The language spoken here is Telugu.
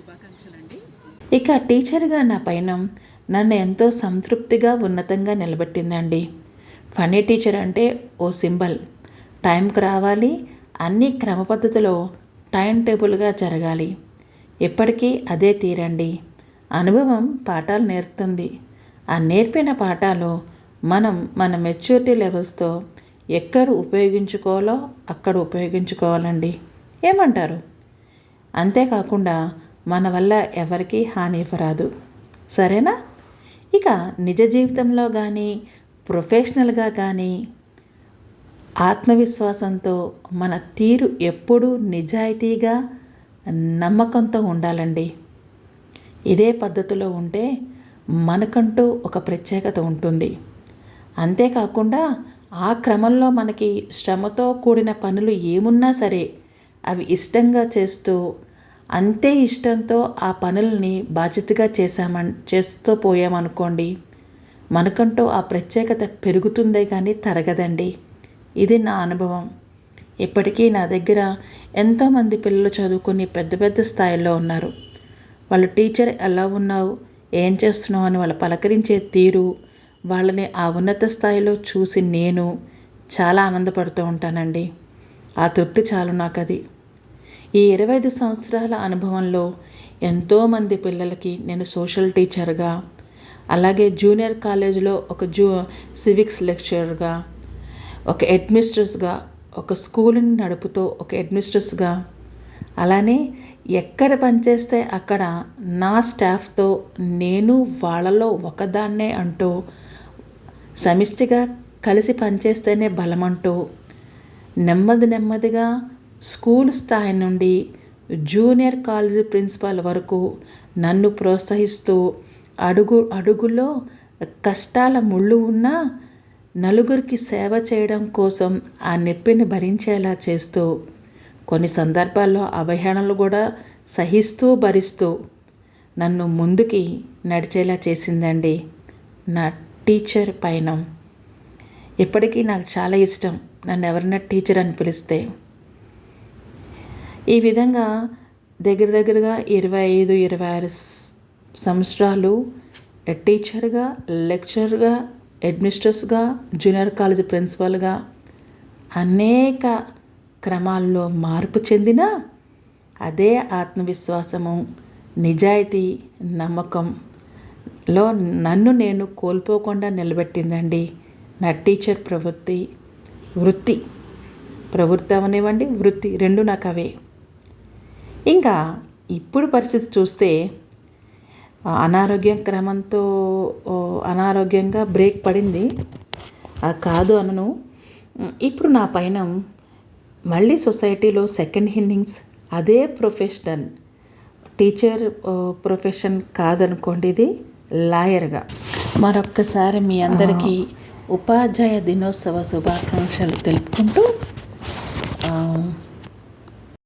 శుభాకాంక్షలు అండి ఇక టీచర్గా నా పైన నన్ను ఎంతో సంతృప్తిగా ఉన్నతంగా నిలబెట్టిందండి. ఫనీ టీచర్ అంటే ఓ సింబల్. టైంకి రావాలి అన్ని క్రమ పద్ధతిలో టైం టేబుల్గా జరగాలి. ఎప్పటికీ అదే తీరండి. అనుభవం పాఠాలు నేర్పుతుంది. ఆ నేర్పిన పాఠాలు మనం మన మెచ్యూరిటీ లెవెల్స్తో ఎక్కడ ఉపయోగించుకోవాలో అక్కడ ఉపయోగించుకోవాలండి. ఏమంటారు? అంతేకాకుండా మన వల్ల ఎవరికీ హాని రాదు సరేనా? ఇక నిజ జీవితంలో కానీ ప్రొఫెషనల్గా కానీ ఆత్మవిశ్వాసంతో మన తీరు ఎప్పుడూ నిజాయితీగా నమ్మకంతో ఉండాలండి. ఇదే పద్ధతిలో ఉంటే మనకంటూ ఒక ప్రత్యేకత ఉంటుంది. అంతేకాకుండా ఆ క్రమంలో మనకి శ్రమతో కూడిన పనులు ఏమున్నా సరే అవి ఇష్టంగా చేస్తూ అంతే ఇష్టంతో ఆ పనుల్ని బాధ్యతగా చేశామన్ చేస్తూ పోయామనుకోండి మనకంటూ ఆ ప్రత్యేకత పెరుగుతుందే కానీ తరగదండి. ఇది నా అనుభవం. ఇప్పటికీ నా దగ్గర ఎంతోమంది పిల్లలు చదువుకుని పెద్ద పెద్ద స్థాయిలో ఉన్నారు. వాళ్ళ టీచర్ ఎలా ఉన్నావు? ఏం చేస్తున్నావు? అని వాళ్ళు పలకరించే తీరు వాళ్ళని ఆ ఉన్నత స్థాయిలో చూసి నేను చాలా ఆనందపడుతూ ఉంటానండి. ఆ తృప్తి చాలు నాకు అది ఈ ఇరవై ఐదు సంవత్సరాల అనుభవంలో ఎంతోమంది పిల్లలకి నేను సోషల్ టీచర్గా అలాగే జూనియర్ కాలేజీలో ఒక జూ సివిక్స్ లెక్చరర్గా ఒక అడ్మినిస్ట్రస్గా ఒక స్కూల్ని నడుపుతూ ఒక అడ్మినిస్ట్రస్గా అలానే ఎక్కడ పనిచేస్తే అక్కడ నా స్టాఫ్తో నేను వాళ్ళలో ఒకదాన్నే అంటూ సమిష్టిగా కలిసి పనిచేస్తేనే బలమంటూ నెమ్మది నెమ్మదిగా స్కూల్ స్థాయి నుండి జూనియర్ కాలేజీ ప్రిన్సిపాల్ వరకు నన్ను ప్రోత్సహిస్తూ అడుగు అడుగులో కష్టాల ముళ్ళు ఉన్నా నలుగురికి సేవ చేయడం కోసం ఆ నొప్పిని భరించేలా చేస్తూ కొన్ని సందర్భాల్లో అవహేళనలు కూడా సహిస్తూ భరిస్తూ నన్ను ముందుకి నడిచేలా చేసిందండి నా టీచర్ పైన ఇప్పటికీ నాకు చాలా ఇష్టం నన్ను ఎవరైనా టీచర్ అని పిలిస్తే. ఈ విధంగా దగ్గర దగ్గరగా ఇరవై ఐదు ఇరవై ఆరు సంవత్సరాలు టీచర్గా లెక్చరర్గా అడ్మినిస్ట్రస్గా జూనియర్ కాలేజ్ ప్రిన్సిపల్గా అనేక క్రమాల్లో మార్పు చెందిన అదే ఆత్మవిశ్వాసము నిజాయితీ నమ్మకంలో నన్ను నేను కోల్పోకుండా నిలబెట్టిందండి నా టీచర్ ప్రవృత్తి. వృత్తి. ప్రవృత్తి అవనివ్వండి వృత్తి రెండు నాకు అవే. ఇంకా ఇప్పుడు పరిస్థితి చూస్తే అనారోగ్యం క్రమంతో అనారోగ్యంగా బ్రేక్ పడింది. కాదు అనను. ఇప్పుడు నా పైన మళ్ళీ సొసైటీలో సెకండ్ ఇన్నింగ్స్. అదే ప్రొఫెషనల్ టీచర్ ప్రొఫెషన్ కాదనుకోండి ఇది లాయర్గా. మరొక్కసారి మీ అందరికీ ఉపాధ్యాయ దినోత్సవ శుభాకాంక్షలు తెలుపుకుంటూ